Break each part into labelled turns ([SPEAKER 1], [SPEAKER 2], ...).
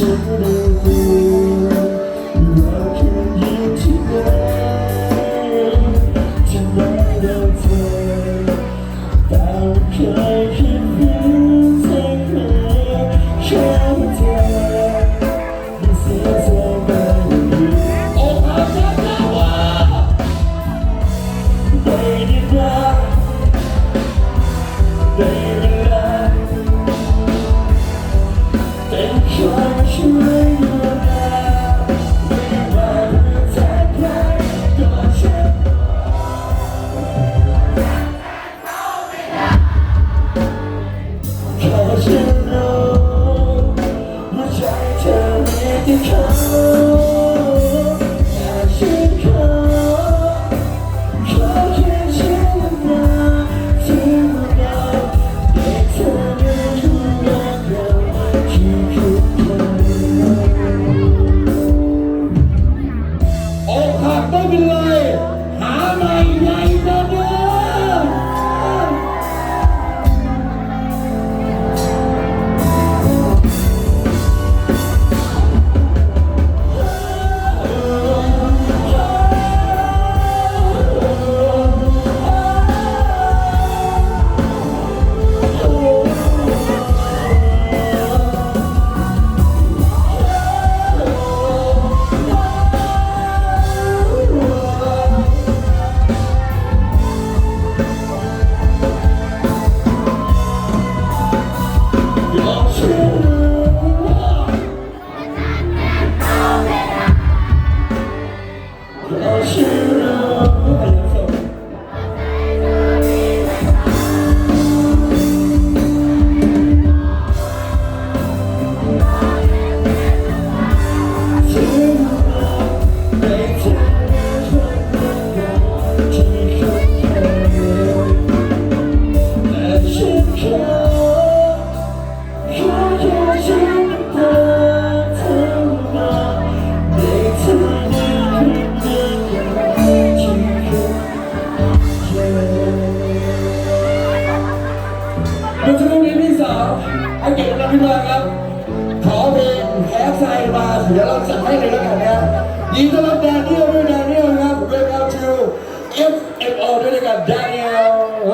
[SPEAKER 1] chorou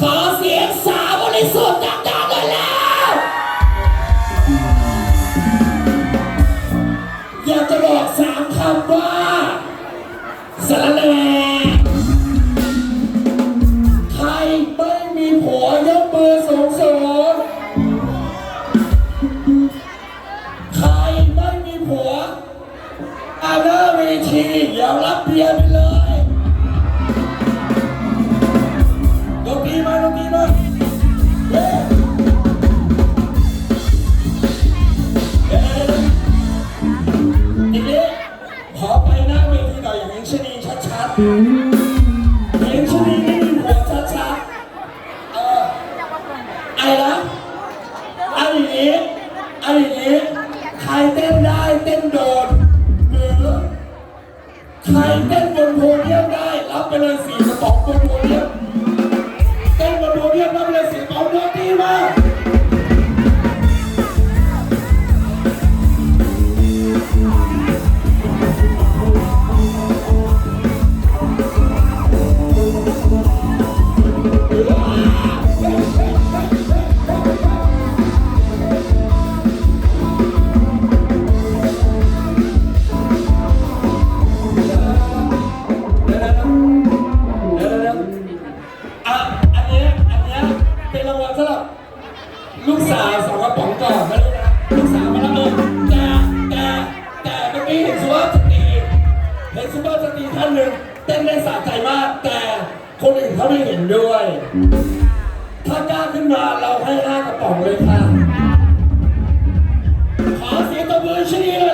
[SPEAKER 1] ขอเสียงสาวบริสุทธิ์ดังๆกันแล้ว อยากจะบอกสามคำว่าสาระแหน่ใครไม่มีผัวยกมือสูงสูงใครไม่มีผัวอาเดอร์เวทีเดี๋รับเบียร์ไปเลย นตรีมาดนตรีมาเย้ทีนี้ขอไปหน้าเวทีหน่อยอย่างนี้ชนีชัดๆเห็นชนีไม่มีหัวชัดๆเออไอ้นะไอ้อย่างนี้ไอ้อย่างนี้ใครเต้นได้เต้นโดดหรือใครเต้นบนโพเดียมได้รับไปเลยสี่กระป๋องบนโพเดียม ต้นบนโพเดีย นสุภาพสตรีเห็นสุภาพสตรีท่านหนึ่งเต้นได้สะใจมาก แต่คนอื่นเขาไม่เห็นด้วย ถ้ากล้าขึ้นมาเราให้ห้ากระป๋องเลยค่ะ ขอเสียงตบมือชนีหน่อย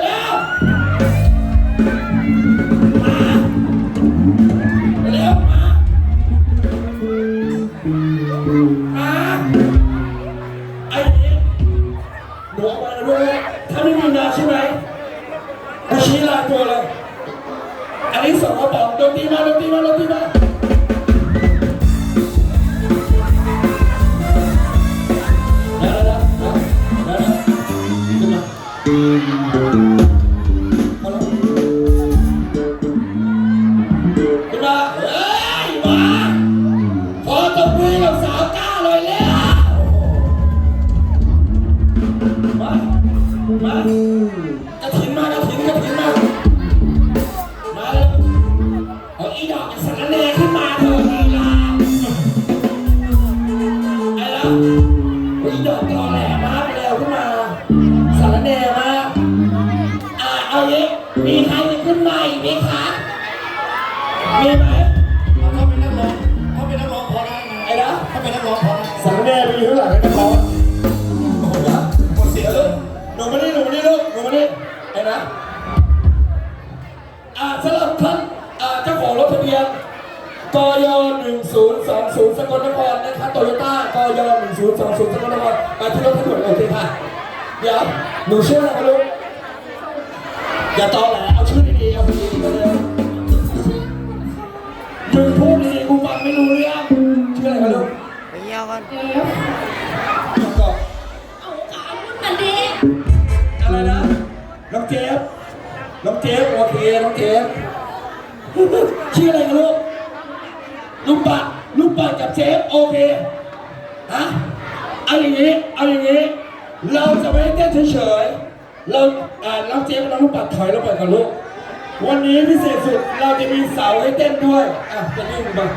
[SPEAKER 1] แล้ว มาที่รถถนนโอเคค่ะ เดี๋ยวหนูชื่ออะไรคะลูกอย่าตอแหลเอาชื่อดีๆเอาดีๆมาเลยมึงพูดดีๆกูฟังไม่รู้เรื่องชื่ออะไรคะลูก
[SPEAKER 2] ไปเยี่ยวกัน
[SPEAKER 1] แล้วก็
[SPEAKER 3] เอาขาขึ้นมาดิ
[SPEAKER 1] อะไรนะน้องเจฟน้องเจฟโอเคน้องเจฟชื่ออะไรกันลูกลูกปัดลูกปัดกับเจฟโอเคฮะ เอาอย่างนี้ เอาอย่างนี้ เราจะไม่ได้เต้นเฉยๆ เราอ่าน้องเจฟกับน้องลูกปัดถอยลงไปก่อนลูก วันนี้พิเศษสุด เราจะมีเสาให้เต้นด้วย อะจะนี่งมา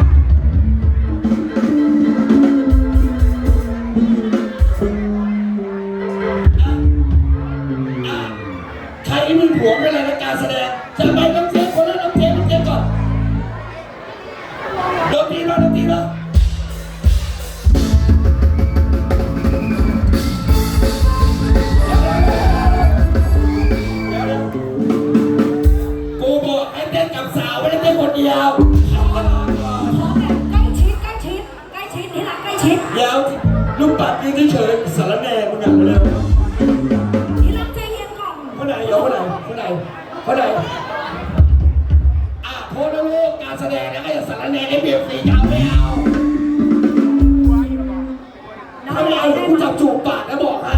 [SPEAKER 1] คนไหนคนไหนคนไหนอะโทษนะลูกการแสดงนะไอ้สารแหน่ไอ้เบียร์สีขาวไม่เอาถ้าไม่เอาเดี๋ยวกูจับจูบปากแล้วบอกให้